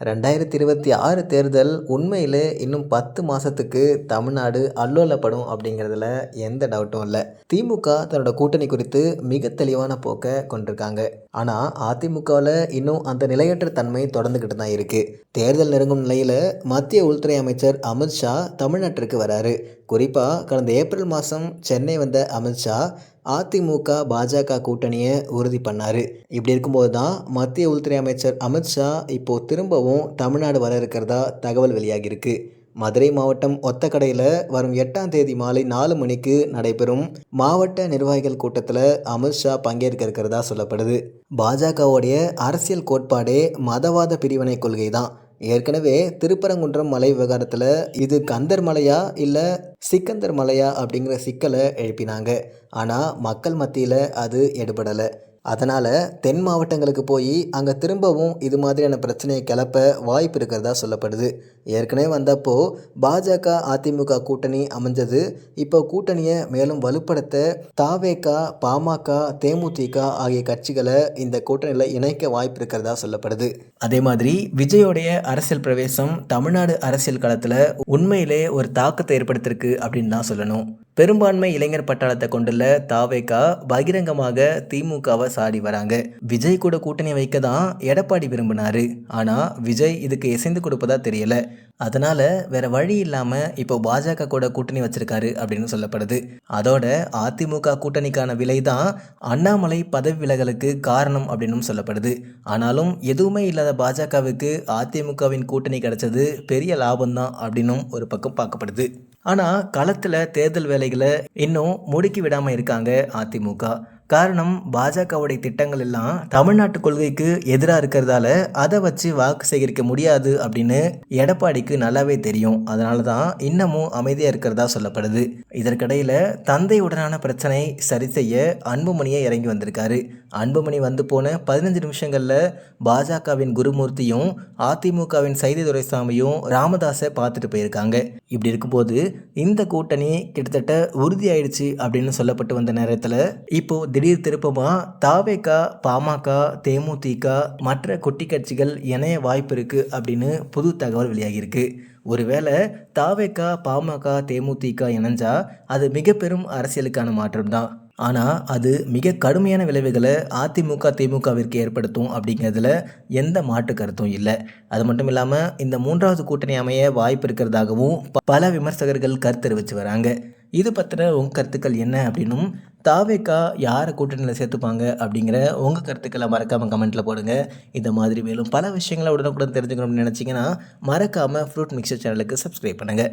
ரெண்டாயிரத்தி இருபத்தி ஆறு தேர்தல் உண்மையில் இன்னும் பத்து மாதத்துக்கு தமிழ்நாடு அல்லோலப்படும் அப்படிங்கிறதுல எந்த டவுட்டும் இல்லை. திமுக தன்னோட கூட்டணி குறித்து மிக தெளிவான போக்கை கொண்டிருக்காங்க. ஆனால் அதிமுகவில் இன்னும் அந்த நிலையற்ற தன்மை தொடர்ந்துக்கிட்டு தான் இருக்குது தேர்தல் நெருங்கும் நிலையில் மத்திய உள்துறை அமைச்சர் அமித்ஷா தமிழ்நாட்டிற்கு வராரு. குறிப்பாக கடந்த ஏப்ரல் மாதம் சென்னை வந்த அமித்ஷா அதிமுக பாஜக கூட்டணியை உறுதி பண்ணார். இப்படி இருக்கும்போது தான் மத்திய உள்துறை அமைச்சர் அமித்ஷா இப்போது திரும்பவும் தமிழ்நாடு வர இருக்கிறதா தகவல் வெளியாகியிருக்கு. மதுரை மாவட்டம் ஒத்தக்கடையில் வரும் எட்டாம் தேதி மாலை நாலு மணிக்கு நடைபெறும் மாவட்ட நிர்வாகிகள் கூட்டத்தில் அமித்ஷா பங்கேற்க இருக்கிறதா சொல்லப்படுது. பாஜகவுடைய அரசியல் கோட்பாடே மதவாத பிரிவினை கொள்கை தான் ஏற்கனவே திருப்பரங்குன்றம் மலை விவகாரத்தில் இது கந்தர் மலையா இல்லை சிக்கந்தர் மலையா அப்படிங்கிற சிக்கலை எழுப்பினாங்க. ஆனால் மக்கள் மத்தியில் அது எடுபடலை. அதனால் தென் மாவட்டங்களுக்கு போய் அங்கே திரும்பவும் இது மாதிரியான பிரச்சனையை கிளப்ப வாய்ப்பு இருக்கிறதா சொல்லப்படுது. ஏற்கனவே வந்தப்போ பாஜக அதிமுக கூட்டணி அமைஞ்சது. இப்போ கூட்டணியை மேலும் வலுப்படுத்த தாவேகா பாமக தேமுதிக ஆகிய கட்சிகளை இந்த கூட்டணியில் இணைக்க வாய்ப்பு இருக்கிறதா சொல்லப்படுது. அதே மாதிரி விஜயோடைய அரசியல் பிரவேசம் தமிழ்நாடு அரசியல் களத்தில் உண்மையிலே ஒரு தாக்கத்தை ஏற்படுத்தியிருக்கு அப்படின்னு தான் சொல்லணும். பெரும்பான்மை இளைஞர் பட்டாளத்தை கொண்டுள்ள தாவேகா பகிரங்கமாக திமுகவை சாடி வராங்க. விஜய் கூட கூட்டணி வைக்க தான் எடப்பாடி விரும்பினாரு. ஆனால் விஜய் இதுக்கு இசைந்து கொடுப்பதா தெரியல. அதனால் வேற வழி இல்லாமல் இப்போ பாஜக கூட கூட்டணி வச்சிருக்காரு அப்படின்னு சொல்லப்படுது. அதோட அதிமுக கூட்டணிக்கான விலை தான் அண்ணாமலை பதவி விலகலுக்கு காரணம் அப்படின்னு சொல்லப்படுது. ஆனாலும் எதுவுமே இல்லாத பாஜகவுக்கு அதிமுகவின் கூட்டணி கிடைச்சது பெரிய லாபம்தான் அப்படின்னும் ஒரு பக்கம் பார்க்கப்படுது. ஆனால் களத்தில் தேர்தல் வேலைகளை இன்னும் முடுக்கி விடாமல் இருக்காங்க அதிமுக. காரணம் பாஜகவுடைய திட்டங்கள் எல்லாம் தமிழ்நாட்டு கொள்கைக்கு எதிராக இருக்கிறதால அதை வச்சு வாக்கு சேகரிக்க முடியாது அப்படின்னு எடப்பாடிக்கு நல்லாவே தெரியும். அதனால தான் இன்னமும் அமைதியாக இருக்கிறதா சொல்லப்படுது. இதற்கிடையில் தந்தையுடனான பிரச்சனை சரி செய்ய அன்புமணியை இறங்கி வந்திருக்காரு. அன்புமணி வந்து போன பதினஞ்சு நிமிஷங்களில் பாஜகவின் குருமூர்த்தியும் அதிமுகவின் சைதை துரைசாமியும் ராமதாஸை பார்த்துட்டு போயிருக்காங்க. இப்படி இருக்கும்போது இந்த கூட்டணி கிட்டத்தட்ட உறுதியாயிடுச்சு அப்படின்னு சொல்லப்பட்டு வந்த நேரத்தில் இப்போ திடீர் திருப்பமாக தாவேகா பாமக தேமுதிக மற்ற குட்டி கட்சிகள் இணைய வாய்ப்பு இருக்குது அப்படின்னு புது தகவல் வெளியாகியிருக்கு. ஒருவேளை தாவேகா பாமக தேமுதிக இணைஞ்சா அது மிக பெரும் அரசியலுக்கான மாற்றம் தான் ஆனால் அது மிக கடுமையான விளைவுகளை அதிமுக திமுகவிற்கு ஏற்படுத்தும் அப்படிங்கிறதுல எந்த மாற்று கருத்தும் இல்லை. அது மட்டும் இல்லாமல் இந்த மூன்றாவது கூட்டணி அமைய வாய்ப்பு இருக்கிறதாகவும் பல விமர்சகர்கள் கருத்து தெரிவித்து வராங்க. இது பற்றின உங்கள் கருத்துக்கள் என்ன அப்படின்னும் தாவேக்கா யாரை கூட்டணியில் சேர்த்துப்பாங்க அப்படிங்கிற உங்கள் கருத்துக்களை மறக்காமல் கமெண்ட்டில் போடுங்க. இந்த மாதிரி மேலும் பல விஷயங்களை உடனுக்குடன் தெரிஞ்சுக்கணும்னு நினச்சிங்கன்னா மறக்காமல் ஃப்ரூட் மிக்சர் சேனலுக்கு சப்ஸ்கிரைப் பண்ணுங்கள்